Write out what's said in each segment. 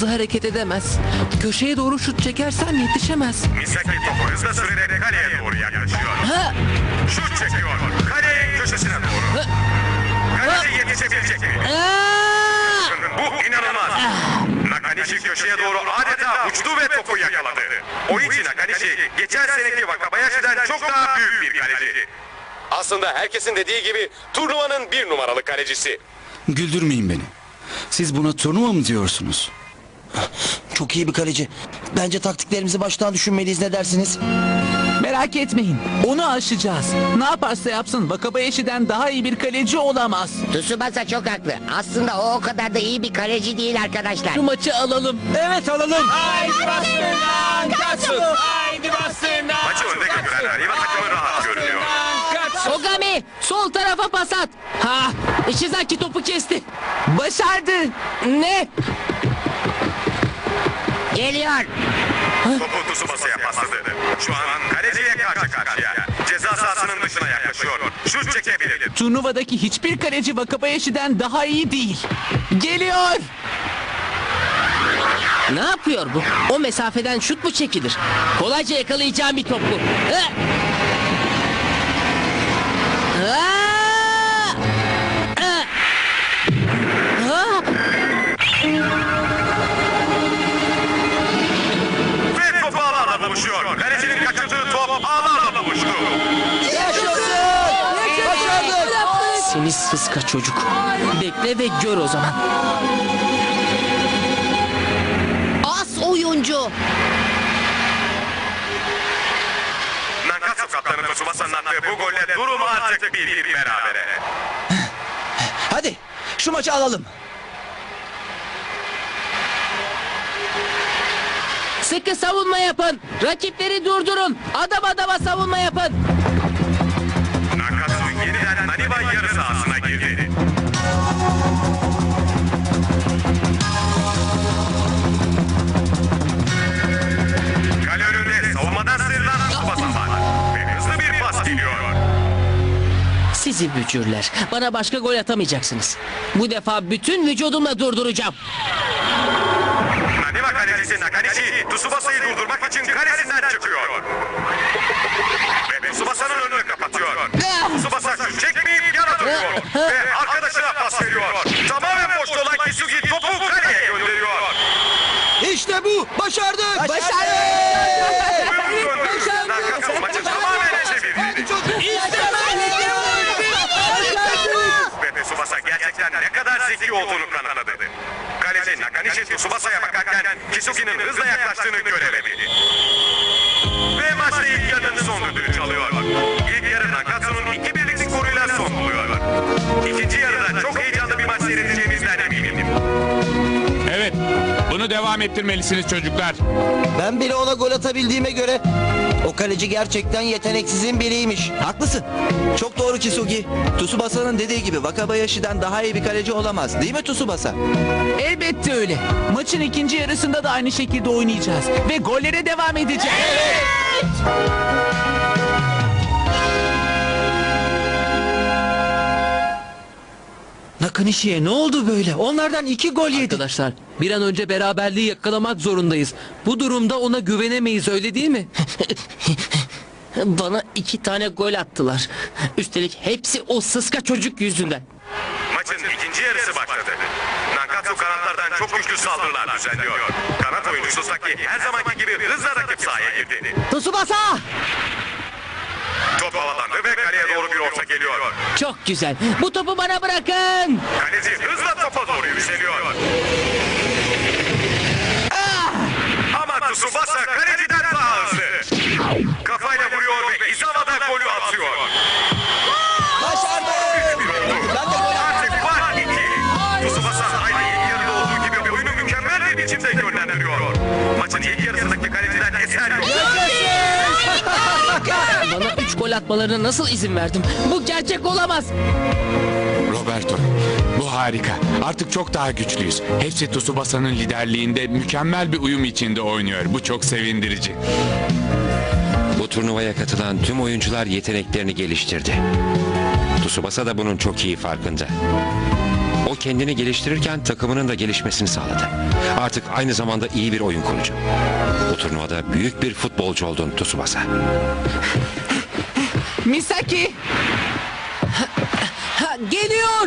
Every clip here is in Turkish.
hızlı hareket edemez. Köşeye doğru şut çekersem yetişemez. Misaki topu hızla sürerek kaleye doğru yaklaşıyor. Ha! Şut çekiyor. Kalenin köşesine doğru. Kaleci yetişebilecek mi? Aa! Bu inanılmaz. Nakanishi köşeye doğru adeta uçtu ve topu yakaladı. Oichi Nakanishi geçen seneki Wakabayashi'den çok daha büyük bir kaleci. Aslında herkesin dediği gibi turnuvanın bir numaralı kalecisi. Güldürmeyin beni. Siz buna turnuva mı diyorsunuz? Çok iyi bir kaleci. Bence taktiklerimizi baştan düşünmeliyiz ne dersiniz? Merak etmeyin. Onu aşacağız. Ne yaparsa yapsın Wakabayashi'den daha iyi bir kaleci olamaz. Tsubasa çok haklı. Aslında o o kadar da iyi bir kaleci değil arkadaşlar. Şu maçı alalım. Evet alalım. Maçı önde götüren Arriva takımı rahat görünüyor. Ogami sol tarafa pas at. Ha, Ishizaki topu kesti. Başardı. Ne? Geliyor. Topu Tsubasa'ya pasladı. Şu an kaleciye karşı karşıya. Ceza sahasının dışına yaklaşıyor. Şut çekebilir. Turnuvadaki hiçbir kaleci Wakabayashi'den daha iyi değil. Geliyor. Ne yapıyor bu? O mesafeden şut mu çekilir? Kolayca yakalayacağım bir top bu. Ha! Aa! Seni sıska çocuk. Bekle ve gör o zaman. As oyuncu. Nankatsu kaptanı Tsubasa'nın attığı bu golle durum artık bir bir berabere. Hadi şu maçı alalım. Sıkı savunma yapın. Rakipleri durdurun. Adam adama savunma yapın. Nankatsu yeniden Naniba yarı sahasına girdi. Kale önünde savunmadan sıyrılan Tsubasa var. Ve hızlı bir pas geliyor. Sizi bücürler. Bana başka gol atamayacaksınız. Bu defa bütün vücudumla durduracağım. Kalecisi Nakanishi Tsubasa'yı durdurmak için kalesinden çıkıyor. Ve Tsubasa'nın önünü kapatıyor. Tsubasa şut çekmeyip yana dönüyor. Ve arkadaşına pas veriyor. Tamamen boş olan Kisugi topu kaleye gönderiyor. İşte bu. Başardık. Başardık. Nakatsu maçı tamamen çevirdi. Ve Tsubasa gerçekten ne kadar zeki olduğunu kanıtladı. Nakanishi Tsubasa'ya bakarken Kisugi'nin hızla yaklaştığını göremedi. Ve maçta ilk yarının son düdüğü çalıyor. İlk yarı Nakatsu'nun iki birlik skoruyla son buluyor. İkinci yarıda çok heyecanlı bir maç seyredeceğimizden eminim. Evet, bunu devam ettirmelisiniz çocuklar. Ben bile ona gol atabildiğime göre o kaleci gerçekten yeteneksizin biriymiş. Haklısın. Çok doğru Kisugi. Tsubasa'nın dediği gibi Wakabayashi'den daha iyi bir kaleci olamaz. Değil mi Tsubasa? Elbette öyle. Maçın ikinci yarısında da aynı şekilde oynayacağız. Ve gollere devam edeceğiz. Nakanishi'ye ne oldu böyle? Onlardan iki gol yedi. Arkadaşlar bir an önce beraberliği yakalamak zorundayız. Bu durumda ona güvenemeyiz öyle değil mi? Bana iki tane gol attılar. Üstelik hepsi o sıska çocuk yüzünden. Maçın ikinci yarısı başladı. Nankatsu kanatlardan çok güçlü saldırılar düzenliyor. Kanat oyuncusu Saki her zamanki gibi hızla rakip sahaya girdi. Tsubasa! Top havalandı ve kaleye doğru bir orta geliyor. Çok güzel. Bu topu bana bırakın. Kaleci hızla topa doğru yükseliyor. Ah! Ama Tsubasa kaleciden daha hızlı. Kafayla vuruyor ve İzava'da golü atıyor. Başardık. Artık var aynı ilk olduğu gibi oyunu mükemmel bir biçimde yönlendiriyor. Maçın ilk yarısındaki kaleci gol atmalarına nasıl izin verdim? Bu gerçek olamaz. Roberto, bu harika. Artık çok daha güçlüyüz. Hepsi Tsubasa'nın liderliğinde mükemmel bir uyum içinde oynuyor. Bu çok sevindirici. Bu turnuvaya katılan tüm oyuncular yeteneklerini geliştirdi. Tsubasa da bunun çok iyi farkında. O kendini geliştirirken takımının da gelişmesini sağladı. Artık aynı zamanda iyi bir oyun kurucu. Bu turnuvada büyük bir futbolcu oldun Tsubasa. Misaki! Ha, geliyor!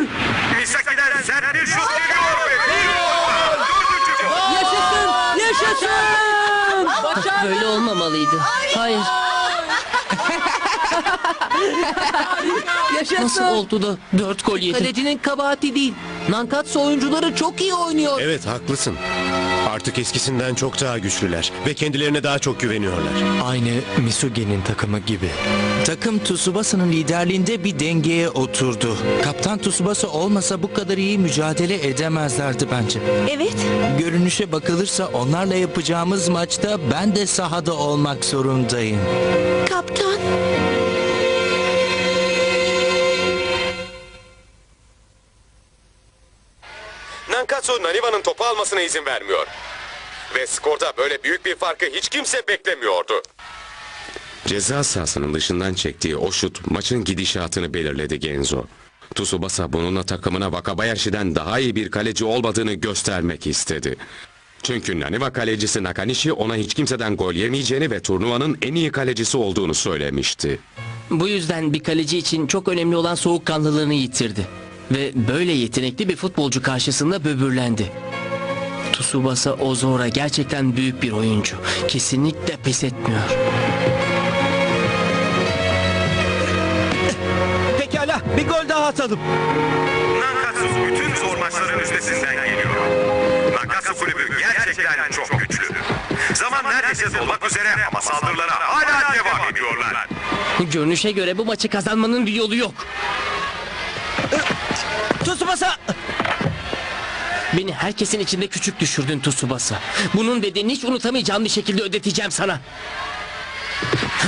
Misaki'den sert bir şut geliyor ve bir gol. Dördüncü gol. Yaşasın! Yaşasın! Böyle olmamalıydı. Hayır. Yaşasın! Nasıl oldu da dört gol yedim? Kalecinin kabahati değil. Nankatsu oyuncuları çok iyi oynuyor. Evet haklısın. Artık eskisinden çok daha güçlüler ve kendilerine daha çok güveniyorlar. Aynı Misugi'nin takımı gibi. Takım Tsubasa'nın liderliğinde bir dengeye oturdu. Kaptan Tsubasa olmasa bu kadar iyi mücadele edemezlerdi bence. Evet. Görünüşe bakılırsa onlarla yapacağımız maçta ben de sahada olmak zorundayım. Kaptan. Nankatsu Naniva'nın topu almasına izin vermiyor. Ve skorda böyle büyük bir farkı hiç kimse beklemiyordu. Ceza sahasının dışından çektiği o şut maçın gidişatını belirledi Genzo. Tsubasa bununla takımına Wakabayashi'den daha iyi bir kaleci olmadığını göstermek istedi. Çünkü Naniwa kalecisi Nakanishi ona hiç kimseden gol yemeyeceğini ve turnuvanın en iyi kalecisi olduğunu söylemişti. Bu yüzden bir kaleci için çok önemli olan soğukkanlılığını yitirdi. Ve böyle yetenekli bir futbolcu karşısında böbürlendi. Tsubasa Ozora gerçekten büyük bir oyuncu. Kesinlikle pes etmiyor. Pekala bir gol daha atalım. Nankatsu bütün zor maçların üstesinden geliyor. Nankatsu kulübü gerçekten çok güçlü. Zaman neredeyse dolmak üzere ama saldırılara hala devam ediyorlar. Görünüşe göre bu maçı kazanmanın bir yolu yok. Tsubasa! Beni herkesin içinde küçük düşürdün Tsubasa. Bunun bedelini hiç unutamayacağım bir şekilde ödeteceğim sana.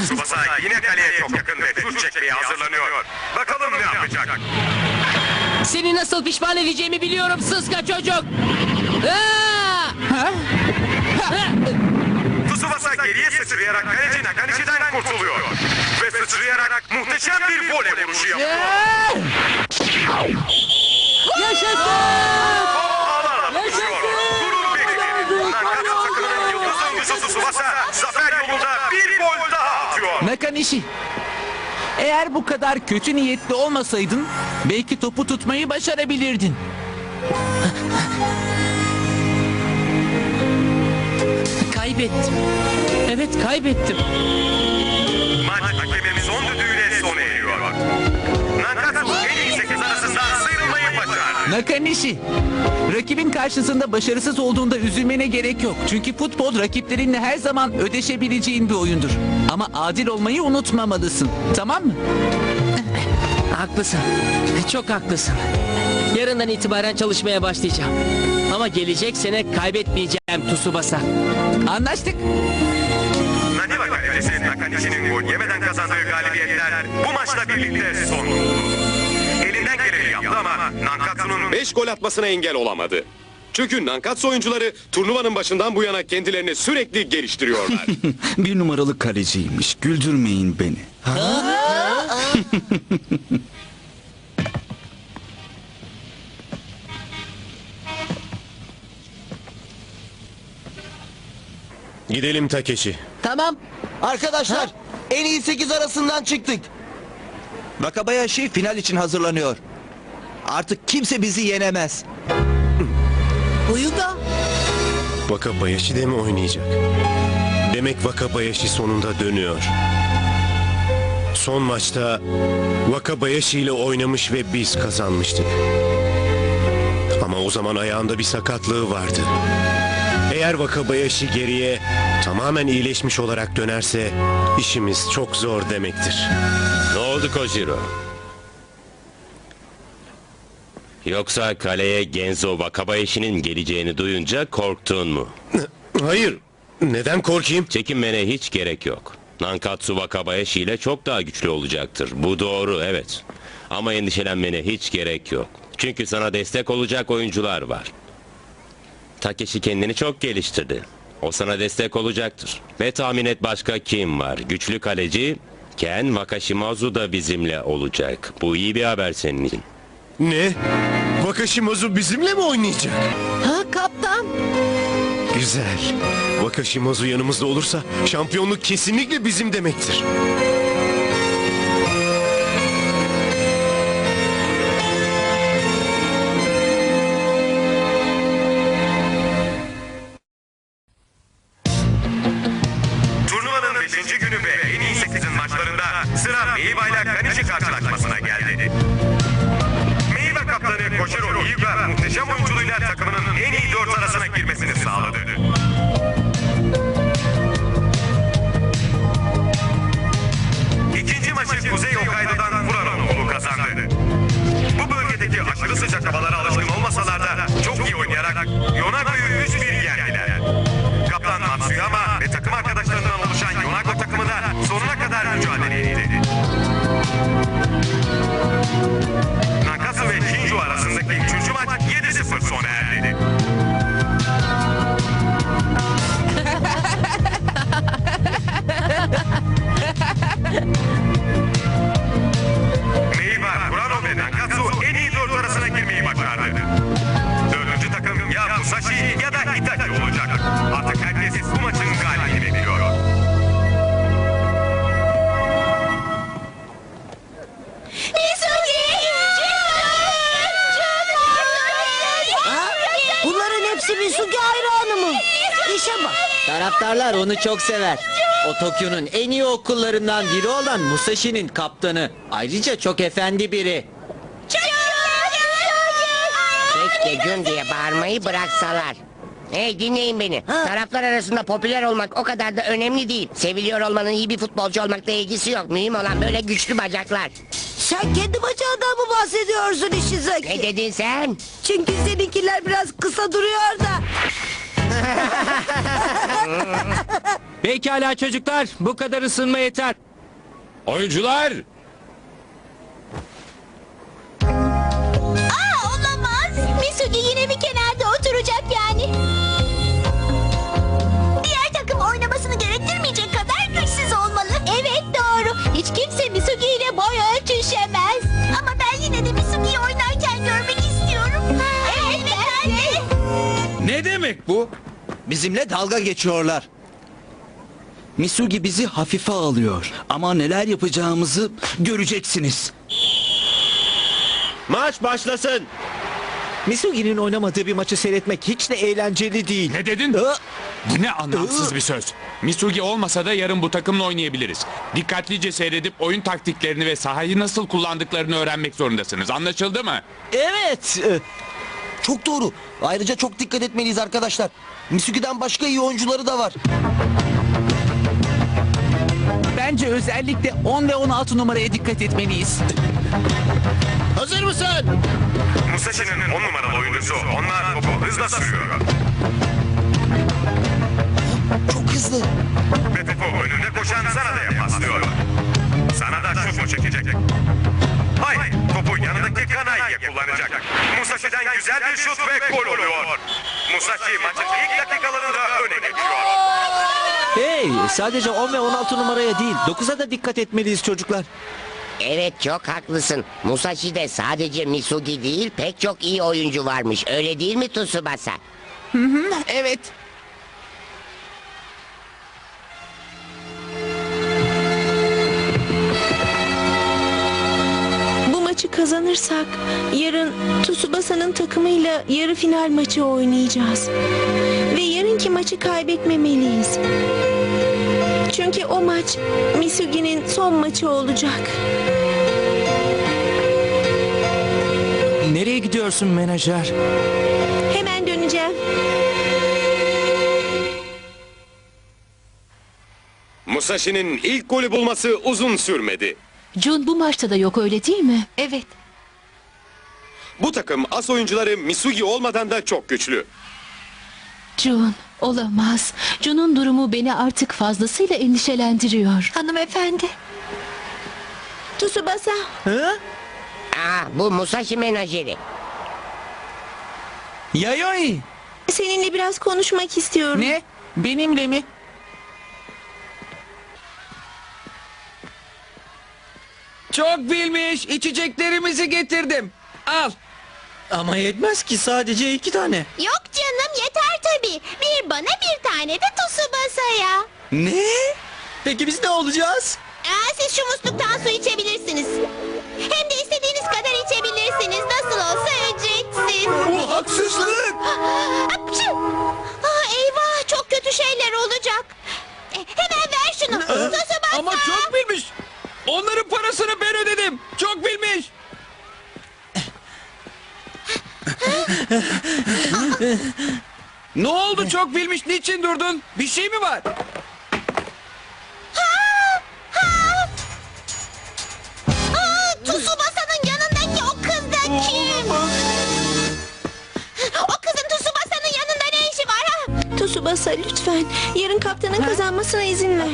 Tsubasa yine kaleye çok yakın ve şut çekmeye hazırlanıyor. Bakalım ne yapacak? Seni nasıl pişman edeceğimi biliyorum sıska çocuk. Tsubasa geriye sıçrayarak kaleci Nakanishi'den kurtuluyor. Ve sıçrayarak muhteşem bir voley vuruşu yapıyor. Yaşasın! Nakanishi. Eğer bu kadar kötü niyetli olmasaydın belki topu tutmayı başarabilirdin. Kaybettim. Evet kaybettim. Maç hakemin son düdüğüyle sona eriyor. Nankatsu en iyi 8 arasından sıyrılmayı başardı. Nakanishi. Rakibin karşısında başarısız olduğunda üzülmene gerek yok. Çünkü futbol rakiplerinle her zaman ödeşebileceğin bir oyundur. Ama adil olmayı unutmamalısın. Tamam mı? Haklısın. Çok haklısın. Yarından itibaren çalışmaya başlayacağım. Ama gelecek sene kaybetmeyeceğim Tsubasa. Anlaştık. Naniwa kalecisi Nakanishi'nin gol yemeden kazandığı galibiyetler bu maçla birlikte son buldu. Elinden geleni yaptı ama Nankatsu'nun 5 gol atmasına engel olamadı. Çünkü Nankatsu oyuncuları turnuvanın başından bu yana kendilerini sürekli geliştiriyorlar. bir numaralı kaleciymiş. Güldürmeyin beni. Gidelim Takeshi. Tamam. Arkadaşlar en iyi 8 arasından çıktık. Wakabayashi final için hazırlanıyor. Artık kimse bizi yenemez. Uyuda. Wakabayashi de mi oynayacak? Demek Wakabayashi sonunda dönüyor. Son maçta Wakabayashi ile oynamış ve biz kazanmıştık. Ama o zaman ayağında bir sakatlığı vardı. Eğer Wakabayashi geriye tamamen iyileşmiş olarak dönerse işimiz çok zor demektir. Ne oldu Kojiro? Yoksa kaleye Genzo Wakabayashi'nin geleceğini duyunca korktun mu? Hayır. Neden korkayım? Çekinmene hiç gerek yok. Nankatsu Wakabayashi ile çok daha güçlü olacaktır. Bu doğru evet. Ama endişelenmene hiç gerek yok. Çünkü sana destek olacak oyuncular var. Takeshi kendini çok geliştirdi. O sana destek olacaktır. Ve tahmin et başka kim var? Güçlü kaleci Ken Wakashimazu da bizimle olacak. Bu iyi bir haber senin için. Ne? Wakashimazu bizimle mi oynayacak? Ha kaptan. Güzel. Wakashimazu yanımızda olursa şampiyonluk kesinlikle bizim demektir. Sıcak alışkın olmasalar da çok iyi oynayarak Yonago'yu İşe bak. Taraftarlar onu çok sever. O Tokyo'nun en iyi okullarından biri olan Musashi'nin kaptanı. Ayrıca çok efendi biri. Keşke gün diye bağırmayı bıraksalar. Hey dinleyin beni. Taraflar arasında popüler olmak o kadar da önemli değil. Seviliyor olmanın iyi bir futbolcu olmakla ilgisi yok. Mühim olan böyle güçlü bacaklar. Sen kendi bacağından mı bahsediyorsun Ishizaki? Ne dedin sen? Çünkü seninkiler biraz kısa duruyor da. Pekala çocuklar bu kadar ısınma yeter. Oyuncular! Aa olamaz. Misugi yine bir kenarda oturacak yani. Diğer takım oynamasını gerektirmeyecek kadar güçsüz olmalı. Evet doğru. Hiç kimse Misugi ile boy ölçüşemez. Ama ben yine de Misugi'yi oynarken görmek istiyorum. Evet ben de. Ne demek bu? Bizimle dalga geçiyorlar. Misugi bizi hafife alıyor. Ama neler yapacağımızı göreceksiniz. Maç başlasın. Misugi'nin oynamadığı bir maçı seyretmek hiç de eğlenceli değil. Ne dedin? Bu ne anlamsız bir söz. Misugi olmasa da yarın bu takımla oynayabiliriz. Dikkatlice seyredip oyun taktiklerini ve sahayı nasıl kullandıklarını öğrenmek zorundasınız. Anlaşıldı mı? Evet. Çok doğru. Ayrıca çok dikkat etmeliyiz arkadaşlar. Misugi'den başka iyi oyuncuları da var. Bence özellikle 10 ve 16 numaraya dikkat etmeliyiz. Hazır mısın? Musashi'nin 10 numaralı oyuncusu onlar topu hızla sürüyor. Çok hızlı. Ve topu önünde koşan Sanada'ya paslıyor. Sanada şut mu çekecek? Hayır, topu yanındaki Kanai'ye kullanacak. Musashi'den güzel bir şut ve gol oluyor. Musashi maçın ilk dakikalarında öne geçiyor. Hey sadece 10 ve 16 numaraya değil 9'a da dikkat etmeliyiz çocuklar. Evet çok haklısın. Musashi'de sadece Misugi değil pek çok iyi oyuncu varmış. Öyle değil mi Tsubasa? Evet. Kazanırsak yarın Tsubasa'nın takımıyla yarı final maçı oynayacağız. Ve yarınki maçı kaybetmemeliyiz. Çünkü o maç Misugi'nin son maçı olacak. Nereye gidiyorsun menajer? Hemen döneceğim. Musashi'nin ilk golü bulması uzun sürmedi. Jun bu maçta da yok öyle değil mi? Evet. Bu takım as oyuncuları Misugi olmadan da çok güçlü. Jun Olamaz. Jun'un durumu beni artık fazlasıyla endişelendiriyor. Hanımefendi. Tsubasa. Aa, bu Musashi menajeri. Yayoi. Seninle biraz konuşmak istiyorum. Ne? Benimle mi? Çok bilmiş. İçeceklerimizi getirdim. Al. Ama yetmez ki sadece iki tane. Yok canım yeter tabii. Bir bana bir tane de Tsubasa'ya. Ne? Peki biz ne olacağız? Aa, siz şu musluktan su içebilirsiniz. Hem de istediğiniz kadar içebilirsiniz. Nasıl olsa ücretsiz. Bu haksızlık. Apçı! Aa, eyvah çok kötü şeyler olacak. E, hemen ver şunu. Tsubasa. Ama çok bilmiş. Onların parasını ben ödedim. Çok bilmiş. Ne oldu çok bilmiş? Niçin durdun? Bir şey mi var? Aa, Tsubasa'nın yanındaki o kız da kim? O kızın Tsubasa'nın yanında ne işi var ha? Tsubasa lütfen yarın kaptanın kazanmasına izin ver.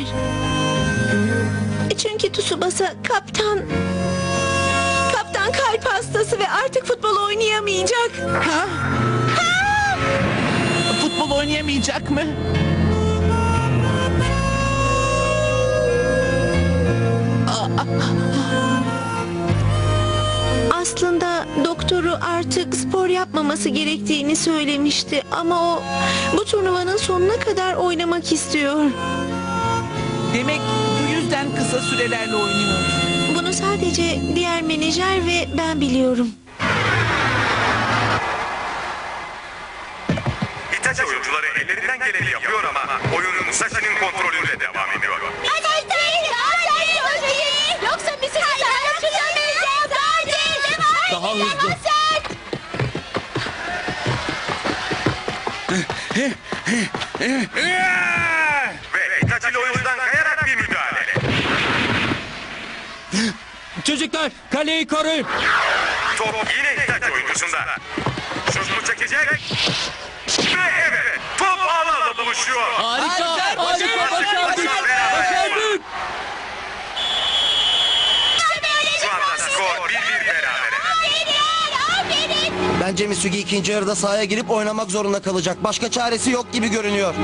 Çünkü Tsubasa kaptan... Kalp hastası ve artık futbol oynayamayacak. Ha? Futbol oynayamayacak mı? Aslında doktoru artık spor yapmaması gerektiğini söylemişti ama o bu turnuvanın sonuna kadar oynamak istiyor. Demek bu yüzden kısa sürelerle oynuyor. Sadece diğer menajer ve ben biliyorum. Hitachi oyuncuları ellerinden geleni yapıyor ama oyun Musashi'nin kontrolünde devam ediyor. Hadi hadi hadi hadi. Yoksa bizi Çocuklar kaleyi koruyun. Top yine Hitachi oyuncusunda. Şut mu çekecek? Ve evet top ağlarla buluşuyor. Harika. Harika, Harika. başardık. Başardık. Bence Misugi ikinci yarıda sahaya girip oynamak zorunda kalacak. Başka çaresi yok gibi görünüyor.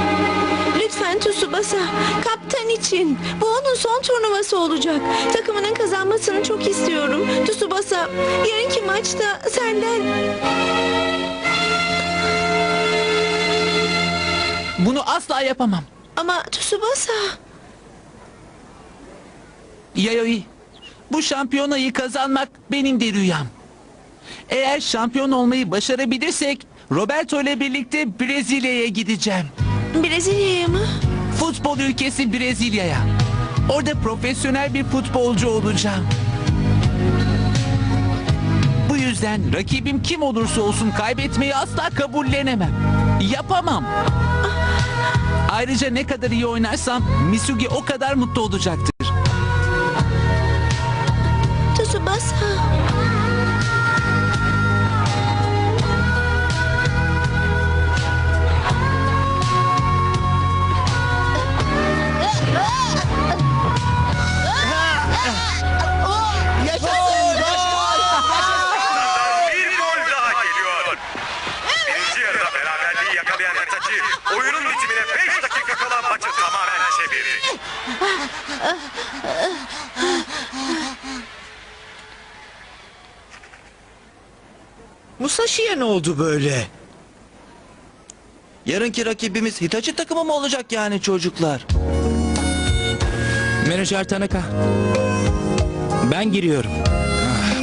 Lütfen Tsubasa, kaptan için. Bu onun son turnuvası olacak. Takımının kazanmasını çok istiyorum. Tsubasa, yarınki maçta senden... Bunu asla yapamam. Ama Tsubasa... Yayoi, bu şampiyonayı kazanmak benim de rüyam. Eğer şampiyon olmayı başarabilirsek Roberto ile birlikte Brezilya'ya gideceğim. Brezilya'ya mı? Futbol ülkesi Brezilya'ya. Orada profesyonel bir futbolcu olacağım. Bu yüzden rakibim kim olursa olsun kaybetmeyi asla kabullenemem. Yapamam. Ayrıca ne kadar iyi oynarsam Misugi o kadar mutlu olacaktır. Musashi'ye ne oldu böyle? Yarınki rakibimiz Hitachi takımı mı olacak yani çocuklar? Menajer Tanaka. Ben giriyorum.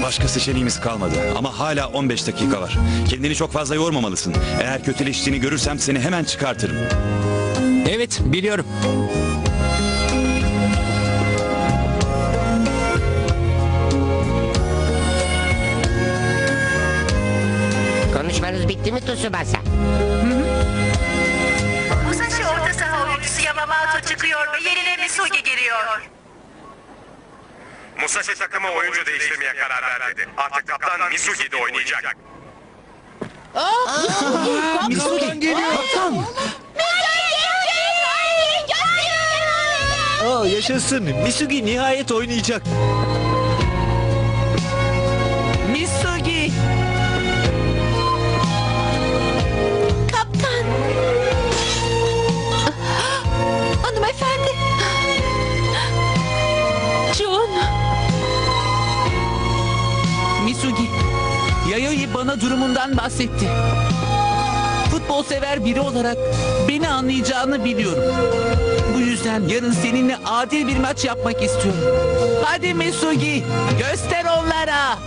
Başka seçeneğimiz kalmadı ama hala 15 dakika var. Kendini çok fazla yormamalısın. Eğer kötüleştiğini görürsem seni hemen çıkartırım. Evet biliyorum. Değil mi Tsubasa? Musashi orta saha oyuncusu Yamamoto çıkıyor ve yerine Misugi giriyor. Musashi takımı oyuncu değiştirmeye karar verdi. Artık kaptan ah! Misugi de oynayacak. Misugi geliyor. Kaptan. Aa, yaşasın. Misugi nihayet oynayacak. Bana durumundan bahsetti. Futbol sever biri olarak beni anlayacağını biliyorum. Bu yüzden yarın seninle adil bir maç yapmak istiyorum. Hadi Misugi, göster onlara.